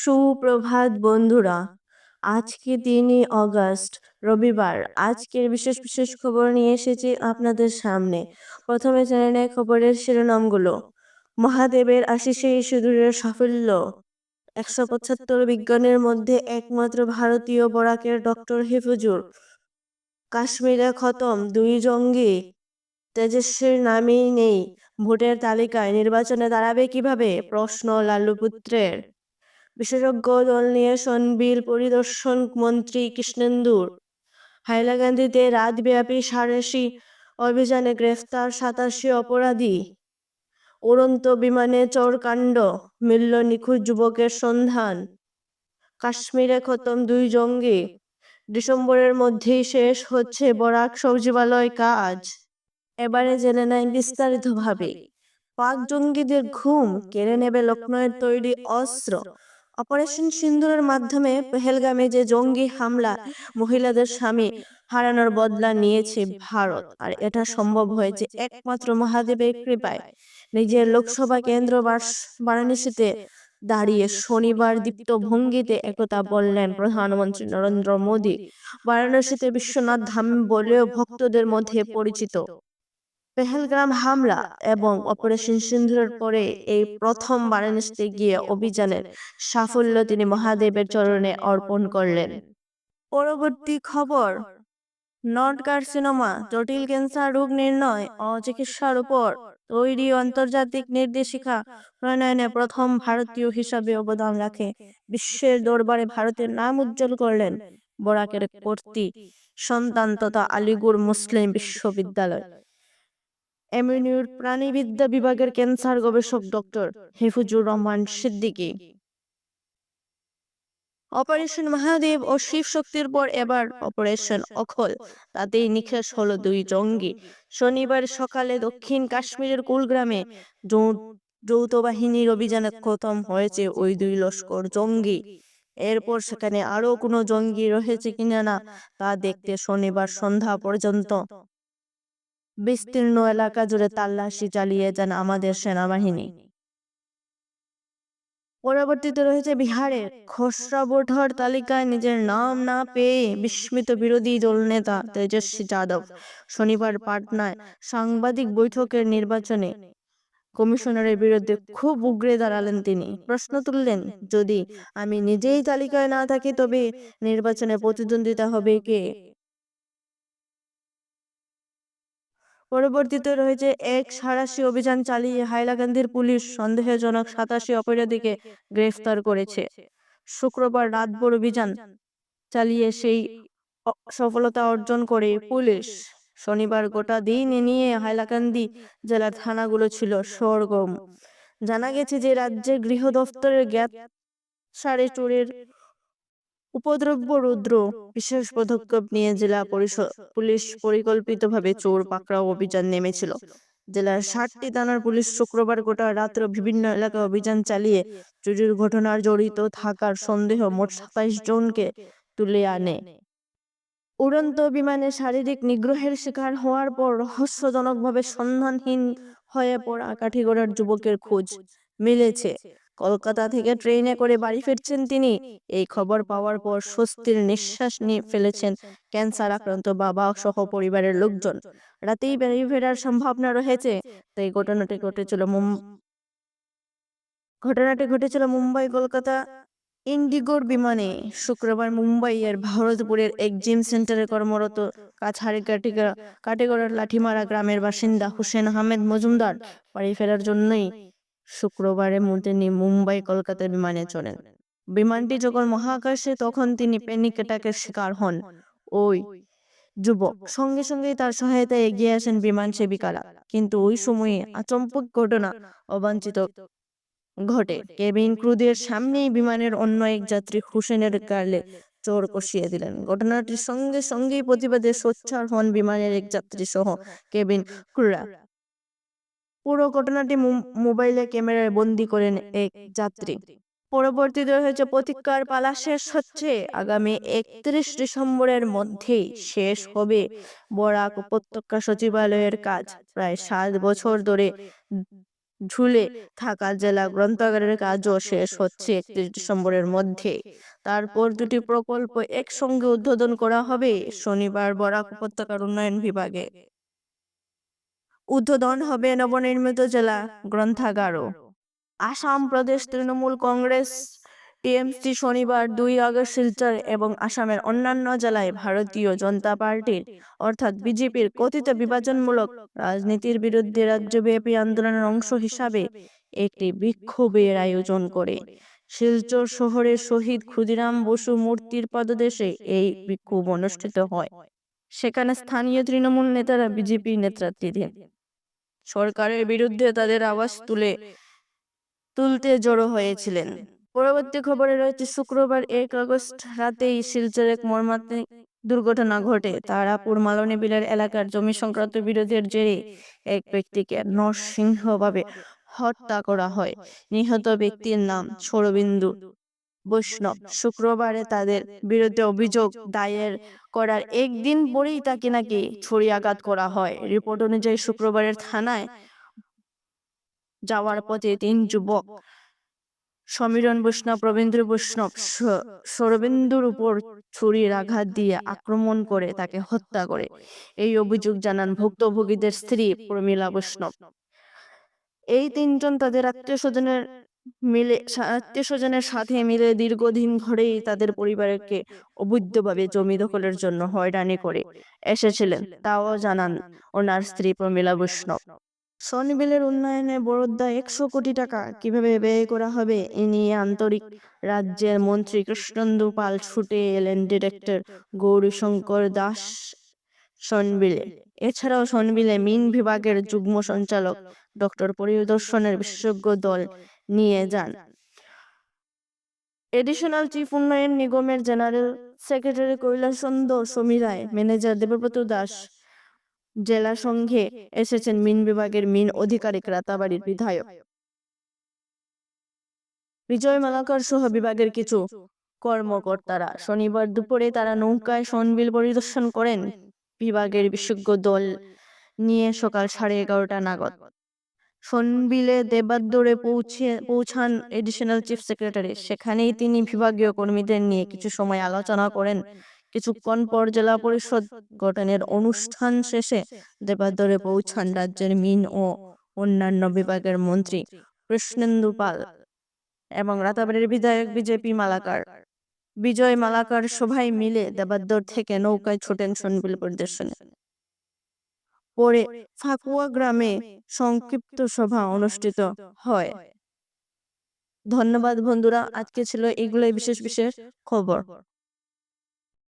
সুপ্রভাত বন্ধুরা, আজকে তিনই অগস্ট, রবিবার। আজকের বিশেষ বিশেষ খবর নিয়ে এসেছি আপনাদের সামনে। প্রথমে জেনে নেয় খবরের শিরোনামগুলো। মহাদেবের আশিসে সিঁদুরের সাফল্য। একশো পঁচাত্তর বিজ্ঞানের মধ্যে একমাত্র ভারতীয় বরাকের ডক্টর হিফুজুর। কাশ্মীরে খতম, দুই জঙ্গি। তেজস্বীর নামেই নেই। ভোটের তালিকায় নির্বাচনে দাঁড়াবে কীভাবে? প্রশ্ন লালু পুত্রের বিশেষজ্ঞ দল নিয়ে সনবিল পরিদর্শন মন্ত্রী কৃষ্ণেন্দুর। হাইলাকান্দিতে রাতব্যাপী সাঁড়াশি অভিযানে গ্রেফতার সাতাশি অপরাধী। উড়ন্ত বিমানে চোরকাণ্ড মিলল নিখোঁজ যুবকের সন্ধান। কাশ্মীরে খতম দুই জঙ্গি, ডিসেম্বরের মধ্যেই শেষ হচ্ছে বরাক সচিবালয় কাজ। এবারে জেনে নেয় বিস্তারিতভাবে। পাক জঙ্গিদের ঘুম কেড়ে নেবে লক্ষ্ণৌয়ের তৈরি অস্ত্র। অপারেশন সিন্দুরের মাধ্যমে পেহেলগামে যে জঙ্গি হামলা মহিলাদের স্বামী হারানোর বদলা নিয়েছে ভারত, আর এটা সম্ভব হয়েছে একমাত্র মহাদেবের কৃপায়। নিজের লোকসভা কেন্দ্র বারাণসীতে দাঁড়িয়ে শনিবার দীপ্ত ভঙ্গিতে একথা বললেন প্রধানমন্ত্রী নরেন্দ্র মোদী। বারাণসীতে বিশ্বনাথ ধাম বলেও ভক্তদের মধ্যে পরিচিত। পেহেলগ্রাম হামলা এবং অপারেশন সিন্ধুরের পরে এই প্রথম বারাণসীতে গিয়ে অভিযানের সাফল্য তিনি মহাদেবের চরণে অর্পণ করলেন। পরবর্তী খবর নট কার্সিনোমা জটিল ক্যান্সার রোগ নির্ণয় ও চিকিৎসার উপর তৈরি আন্তর্জাতিক নির্দেশিকা প্রণয়নে প্রথম ভারতীয় হিসাবে অবদান রাখে। বিশ্বের দরবারে ভারতের নাম উজ্জ্বল করলেন বরাকের কর্তৃ সন্তান তথা আলিগড় মুসলিম বিশ্ববিদ্যালয়। এমিউনিউর প্রাণীবিদ্যা বিভাগের ক্যান্সার গবেষক ডক্টর হিফুজুর রহমান সিদ্দিকী। অপারেশন মহাদেব ও শিব শক্তির পর এবার অপারেশন অখল। তাতেই নিখেষ হলো দুই জঙ্গি। শনিবার সকালে দক্ষিণ কাশ্মীরের কুলগ্রামে যৌথ বাহিনীর অভিযানে খতম হয়েছে ওই দুই লস্কর জঙ্গি। এরপর সেখানে আরও কোনো জঙ্গি রয়েছে কিনা না, তা দেখতে শনিবার সন্ধ্যা পর্যন্ত। বিস্তীর্ণ এলাকা জুড়ে তাল্লাশি চালিয়ে যান আমাদের সেনাবাহিনী। পরবর্তীতে রয়েছে বিহারের খসড়া ভোটার তালিকায় নিজের নাম না পেয়ে বিস্মিত বিরোধী দল নেতা তেজস্বী যাদব। শনিবার পাটনায় সাংবাদিক বৈঠকের নির্বাচনে কমিশনারের বিরুদ্ধে খুব উগ্রে দাঁড়ালেন তিনি। প্রশ্ন তুললেন, যদি আমি নিজেই তালিকায় না থাকি তবে নির্বাচনে প্রতিদ্বন্দ্বিতা হবে কে? পরবর্তীতে রয়েছে এক সারাশি অভিযান চালিয়ে হাইলাকান্দির পুলিশ সন্দেহজনক সাতাশি অপরাধীকে গ্রেফতার করেছে। শুক্রবার রাতভর অভিযান চালিয়ে সেই সফলতা অর্জন করে পুলিশ। শনিবার গোটা দিন নিয়ে হাইলাকান্দি জেলার থানাগুলো ছিল সরগম জানা গেছে যে রাজ্যের গৃহ দফতরের জ্ঞাত সাড়ে চোরের উপদ্রব্য রুদ্র বিশেষ পদক্ষেপ নিয়ে জেলা পরিষদ পুলিশ পরিকল্পিতভাবে চোর পাকড়াও অভিযান নেমেছিল। জেলার ষাটটি থানার পুলিশ শুক্রবার গোটা রাত্র বিভিন্ন এলাকায় অভিযান চালিয়ে চুরির ঘটনার জড়িত থাকার সন্দেহ মোট সাতাইশ জনকে তুলে আনে। উড়ন্ত বিমানে শারীরিক নিগ্রহের শিকার হওয়ার পর রহস্যজনকভাবে সন্ধানহীন হয়ে পড়া কাঠিগড়ার যুবকের খোঁজ মিলেছে। কলকাতা থেকে ট্রেনে করে বাড়ি ফিরছেন তিনি। এই খবর পাওয়ার পর স্বস্তির নিঃশ্বাস নিয়ে ফেলেছেন ক্যান্সার আক্রান্ত বাবা সহ পরিবারের লোকজন। রাতেই বাড়ি ফেরার সম্ভাবনা রয়েছে। তাই ঘটনাটি ঘটেছিল ঘটনাটি ঘটেছিল মুম্বাই, কলকাতা ইন্ডিগোর বিমানে। শুক্রবার মুম্বাই মুম্বাইয়ের ভারতপুরের এক জিম সেন্টারে কর্মরত কাটিগা কাটিগড়ার লাঠিমারা গ্রামের বাসিন্দা হুসেন আহমেদ মজুমদার বাড়ি ফেরার জন্যই শুক্রবারের মধ্যে মুম্বাই, কলকাতার বিমানে চড়েন। বিমানটি যখন মহাকাশে, তখন তিনি প্যানিক অ্যাটাকের শিকার হন। ওই যুবক সঙ্গে সঙ্গেই তার সহায়তায় এগিয়ে আসেন বিমান সেবিকারা। কিন্তু ওই সময়ে আচম্পক ঘটনা অবাঞ্ছিত ঘটে। কেবিন ক্রুদের সামনেই বিমানের অন্য এক যাত্রী হুসেনের গালে চোর কষিয়ে দিলেন। ঘটনাটির সঙ্গে সঙ্গেই প্রতিবাদে সোচ্চার হন বিমানের এক যাত্রী সহ কেবিন ক্রুরা। পুরো ঘটনাটি মোবাইলে ক্যামেরায় বন্দি করেন এক যাত্রী। পরবর্তীতে হয়েছে প্রতিকার পালা শেষ হচ্ছে। আগামী একত্রিশ ডিসেম্বরের মধ্যেই শেষ হবে বরাক উপত্যকা সচিবালয়ের কাজ। প্রায় সাত বছর ধরে ঝুলে থাকা জেলা গ্রন্থাগারের কাজও শেষ হচ্ছে একত্রিশ ডিসেম্বরের মধ্যে। তারপর দুটি প্রকল্প একসঙ্গে উদ্বোধন করা হবে। শনিবার বরাক উপত্যকার উন্নয়ন বিভাগে। উদ্বোধন হবে নবনির্মিত জেলা গ্রন্থাগারও। আসাম প্রদেশ তৃণমূল কংগ্রেস, টিএমসি শনিবার দুই আগস্ট শিলচর এবং আসামের অন্যান্য জেলায় ভারতীয় জনতা পার্টির, অর্থাৎ বিজেপির কথিত বিভাজনমূলক রাজনীতির বিরুদ্ধে রাজ্যব্যাপী আন্দোলনের অংশ হিসাবে একটি বিক্ষোভের আয়োজন করে। শিলচর শহরের শহীদ ক্ষুদিরাম বসু মূর্তির পদদেশে এই বিক্ষোভ অনুষ্ঠিত হয়। সেখানে স্থানীয় তৃণমূল নেতারা বিজেপি নেতৃত্বে দেন সরকারের বিরুদ্ধে তাদের আওয়াজ তুলে তুলতে জড়ো হয়েছিলেন। পরবর্তী খবরে রয়েছে শুক্রবার এক আগস্ট রাতেই শিলচর এক মর্মান্তিক দুর্ঘটনা ঘটে। তারাপুর মালনী বিলের এলাকার জমি সংক্রান্ত বিরোধের জেরে এক ব্যক্তিকে নরসিংহভাবে হত্যা করা হয়। নিহত ব্যক্তির নাম সৌরবিন্দু। বৈষ্ণব। শুক্রবারে তাদের বিরুদ্ধে অভিযোগ দায়ের করার একদিন পরেই তাকে নাকি ছুরিয়াঘাত করা হয়। রিপোর্ট অনুযায়ী শুক্রবারের থানায় যাওয়ার পথে তিন যুবক সমীরণ বৈষ্ণব রবীন্দ্র বৈষ্ণব সৌরবিন্দুর উপর ছুরির আঘাত দিয়ে আক্রমণ করে তাকে হত্যা করে। এই অভিযোগ জানান ভুক্তভোগীদের স্ত্রী প্রমীলা বৈষ্ণব। এই তিনজন তাদের আত্মীয় স্বজনের মিলে আত্মীয় স্বজনের সাথে মিলে দীর্ঘদিন ধরেই তাদের পরিবারকে অবৈধভাবে জমি দখলের জন্য হয়রানি করে এসেছিলেন, তাও জানান ওনার স্ত্রী প্রমীলা বৈষ্ণব। সনিবিলের উন্নয়নে বরাদ্দ একশো কোটি টাকা কীভাবে ব্যয় করা হবে এ নিয়ে আন্তরিক রাজ্যের মন্ত্রী কৃষ্ণেন্দু পাল ছুটে এলেন ডিরেক্টর গৌরীশঙ্কর দাস সনবিলে। এছাড়াও সনবিলে মিন বিভাগের যুগ্ম সঞ্চালক ডক্টর পরিদর্শনের বিশেষজ্ঞ দল নিয়ে যান। এডিশনাল চিফ উন্নয়ন নিগমের জেনারেল সেক্রেটারি কৈলাসচন্দ সমীরায় ম্যানেজার দেবব্রত দাস জেলা সংঘে এসেছেন মিন বিভাগের মিন আধিকারিক রাতাবাড়ির বিধায়ক। বিজয় মালাকার সহ বিভাগের কিছু কর্মকর্তারা শনিবার দুপুরে তারা নৌকায় সনবিল পরিদর্শন করেন। বিভাগের বিশেষজ্ঞ দল নিয়ে সকাল সাড়ে এগারোটা নাগাদ সনবিলে দেবাদ্দরে পৌঁছে, পৌঁছান এডিশনাল চিফ সেক্রেটারি সেখানেই তিনি বিভাগীয় কর্মীদের নিয়ে কিছু সময় আলোচনা করেন। কিছুক্ষণ পর জেলা পরিষদ গঠনের অনুষ্ঠান শেষে দেবাদ্দরে পৌঁছান রাজ্যের মিন ও অন্যান্য বিভাগের মন্ত্রী কৃষ্ণেন্দু পাল এবং রাতাবাড়ির বিধায়ক বিজেপি মালাকার। বিজয় মালাকার সবাই মিলে দেবাদ্দর থেকে নৌকায় ছোটেন সনবিল পরিদর্শনে। পরে ফাকুয়া গ্রামে সংক্ষিপ্ত সভা অনুষ্ঠিত হয়। ধন্যবাদ বন্ধুরা আজকে ছিল এগুলোই বিশেষ বিশেষ খবর।